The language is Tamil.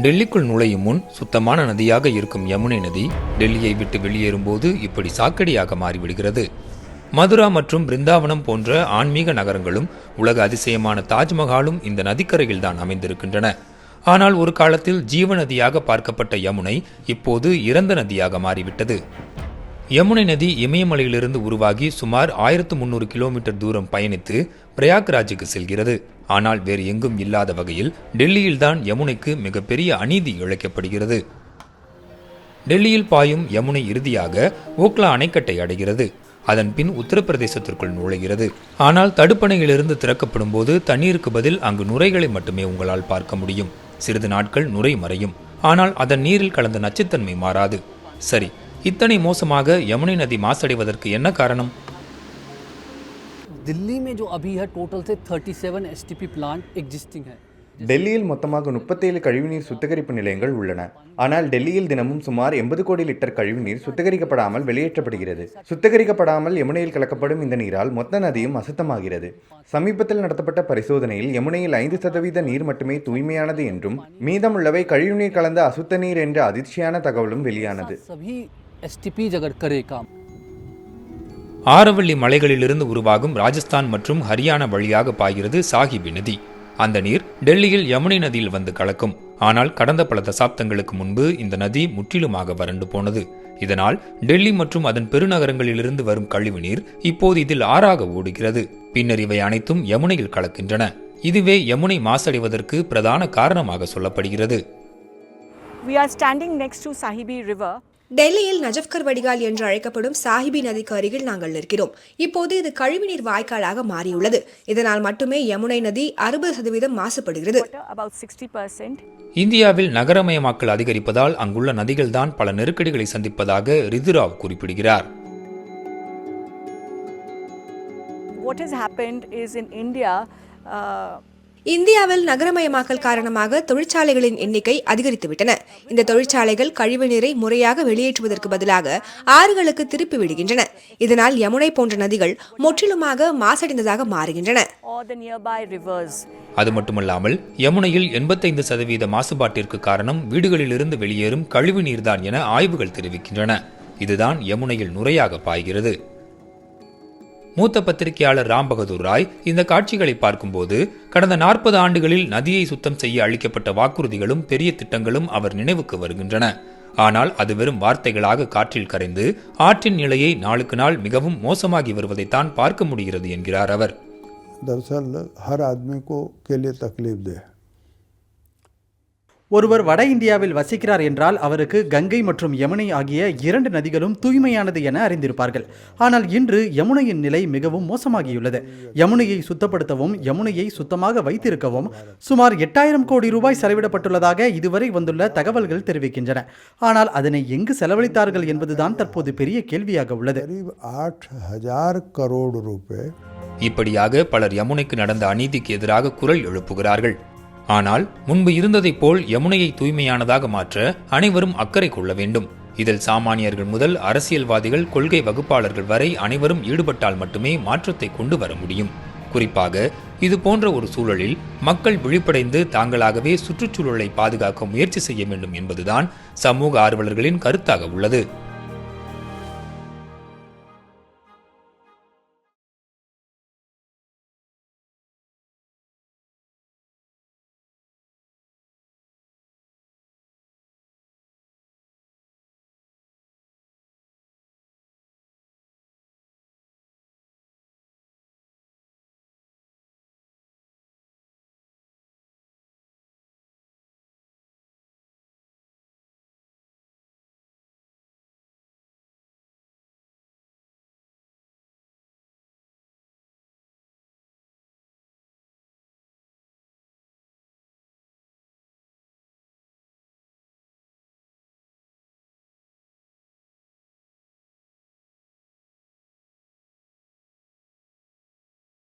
டெல்லிக்குள் நுழையும் முன் சுத்தமான நதியாக இருக்கும் யமுனை நதி டெல்லியை விட்டு வெளியேறும்போது இப்படி சாக்கடியாக மாறிவிடுகிறது. மதுரா மற்றும் பிருந்தாவனம் போன்ற ஆன்மீக நகரங்களும் உலக அதிசயமான தாஜ்மஹாலும் இந்த நதிக்கரையில் தான் அமைந்திருக்கின்றன. ஆனால் ஒரு காலத்தில் ஜீவ நதியாக பார்க்கப்பட்ட யமுனை இப்போது இறந்த நதியாக மாறிவிட்டது. யமுனை நதி இமயமலையிலிருந்து உருவாகி சுமார் ஆயிரத்து முந்நூறு கிலோமீட்டர் தூரம் பயணித்து பிரயாக்ராஜுக்கு செல்கிறது. ஆனால் வேறு எங்கும் இல்லாத வகையில் டெல்லியில்தான் யமுனைக்கு மிகப்பெரிய அநீதி இழைக்கப்படுகிறது. டெல்லியில் பாயும் யமுனை இறுதியாக ஓக்லா அணைக்கட்டை அடைகிறது. அதன் பின் உத்தரப்பிரதேசத்திற்குள் நுழைகிறது. ஆனால் தடுப்பணையிலிருந்து திறக்கப்படும் போது தண்ணீருக்கு பதில் அங்கு நுரைகளை மட்டுமே உங்களால் பார்க்க முடியும். சிறிது நாட்கள் நுரை மறையும். ஆனால் அதன் நீரில் கலந்த நச்சுத்தன்மை மாறாது. சரி இத்தனை மோசமாக யமுனை நதி மாசடைவதற்கு என்ன காரணம்? दिल्ली में जो अभी है टोटल से 37 एसटीपी प्लांट एग्जिस्टिंग है டெல்லியில் மொத்தமாக முப்பத்தேழு கழிவுநீர் சுத்திகரிப்பு நிலையங்கள் உள்ளன ஆனால் டெல்லியில் தினமும் சுமார் எண்பது கோடி லிட்டர் கழிவுநீர் சுத்திகரிக்கப்படாமல் வெளியேற்றப்படுகிறது சுத்திகரிக்கப்படாமல் யமுனையில் கலக்கப்படும் இந்த நீரால் மொத்த நதியும் அசுத்தமாகிறது சமீபத்தில் நடத்தப்பட்ட பரிசோதனையில் யமுனையில் ஐந்து சதவீத நீர் மட்டுமே தூய்மையானது என்றும் மீதமுள்ளவை கழிவுநீர் கலந்த அசுத்த நீர் என்ற அதிர்ச்சியான தகவலும் வெளியானது ஆரவள்ளி மலைகளிலிருந்து உருவாகும் ராஜஸ்தான் மற்றும் ஹரியானா வழியாக பாய்கிறது சாஹிபி நதி. அந்த நீர் டெல்லியில் யமுனை நதியில் வந்து கலக்கும். ஆனால் கடந்த பல தசாப்தங்களுக்கு முன்பு இந்த நதி முற்றிலுமாக வறண்டு போனது. இதனால் டெல்லி மற்றும் அதன் பெருநகரங்களிலிருந்து வரும் கழிவுநீர் இப்போது இதில் ஆறாக ஓடுகிறது. பின்னர் இவை அனைத்தும் யமுனையில் கலக்கின்றன. இதுவே யமுனை மாசடைவதற்கு பிரதான காரணமாக சொல்லப்படுகிறது. We are standing next to Sahibi River. டெல்லியில் நஜப்கர் வடிகால் என்று அழைக்கப்படும் சாஹிபி நதிக்கு அருகில் நாங்கள் நிற்கிறோம். இப்போது இது கழிவுநீர் வாய்க்காலாக மாறியுள்ளது. இதனால் மட்டுமே யமுனை நதி அறுபது சதவீதம் மாசுபடுகிறது. Water about 60%. இந்தியாவில் நகரமயமாக்கல் அதிகரிப்பதால் அங்குள்ள நதிகள்தான் பல நெருக்கடிகளை சந்திப்பதாக ரிதுராவ் குறிப்பிடுகிறார். What has happened is in India, uh, இந்தியாவில் நகரமயமாக்கல் காரணமாக தொழிற்சாலைகளின் எண்ணிக்கை அதிகரித்துவிட்டன. இந்த தொழிற்சாலைகள் கழிவு நீரை முறையாக வெளியேற்றுவதற்கு பதிலாக ஆறுகளுக்கு திருப்பி விடுகின்றன. இதனால் யமுனை போன்ற நதிகள் முற்றிலுமாக மாசடைந்ததாக மாறுகின்றன. அது மட்டுமல்லாமல் யமுனையில் எண்பத்தைந்து சதவீத மாசுபாட்டிற்கு காரணம் வீடுகளிலிருந்து வெளியேறும் கழிவு நீர்தான் என ஆய்வுகள் தெரிவிக்கின்றன. இதுதான் யமுனையில் நுரையாக பாய்கிறது. மூத்த பத்திரிகையாளர் ராம் பகதூர் ராய் இந்த காட்சிகளை பார்க்கும்போது கடந்த நாற்பது ஆண்டுகளில் நதியை சுத்தம் செய்ய அளிக்கப்பட்ட வாக்குறுதிகளும் பெரிய திட்டங்களும் அவர் நினைவுக்கு வருகின்றன. ஆனால் அது வெறும் வார்த்தைகளாக காற்றில் கரைந்து ஆற்றின் நிலையை நாளுக்கு நாள் மிகவும் மோசமாகி வருவதைத்தான் பார்க்க முடிகிறது என்கிறார் அவர். தரசல் ஹர் ஆத்மி கோ தக்லீப் தே ஒருவர் வட இந்தியாவில் வசிக்கிறார் என்றால் அவருக்கு கங்கை மற்றும் யமுனை ஆகிய இரண்டு நதிகளும் தூய்மையானது என அறிந்திருப்பார்கள். ஆனால் இன்று யமுனையின் நிலை மிகவும் மோசமாகியுள்ளது. யமுனையை சுத்தப்படுத்தவும் யமுனையை சுத்தமாக வைத்திருக்கவும் சுமார் எட்டாயிரம் கோடி ரூபாய் செலவிடப்பட்டுள்ளதாக இதுவரை வந்துள்ள தகவல்கள் தெரிவிக்கின்றன. ஆனால் அதனை எங்கு செலவழித்தார்கள் என்பதுதான் தற்போது பெரிய கேள்வியாக உள்ளது. இப்படியாக பலர் யமுனைக்கு நடந்த அநீதிக்கு எதிராக குரல் எழுப்புகிறார்கள். ஆனால் முன்பு இருந்ததைப் போல் யமுனையை தூய்மையானதாக மாற்ற அனைவரும் அக்கறை கொள்ள வேண்டும். இதில் சாமானியர்கள் முதல் அரசியல்வாதிகள் கொள்கை வகுப்பாளர்கள் வரை அனைவரும் ஈடுபட்டால் மட்டுமே மாற்றத்தை கொண்டு வர முடியும். குறிப்பாக இது போன்ற ஒரு சூழலில் மக்கள் விழிப்படைந்து தாங்களாகவே சுற்றுச்சூழலை பாதுகாக்க முயற்சி செய்ய வேண்டும் என்பதுதான் சமூக ஆர்வலர்களின் கருத்தாக உள்ளது.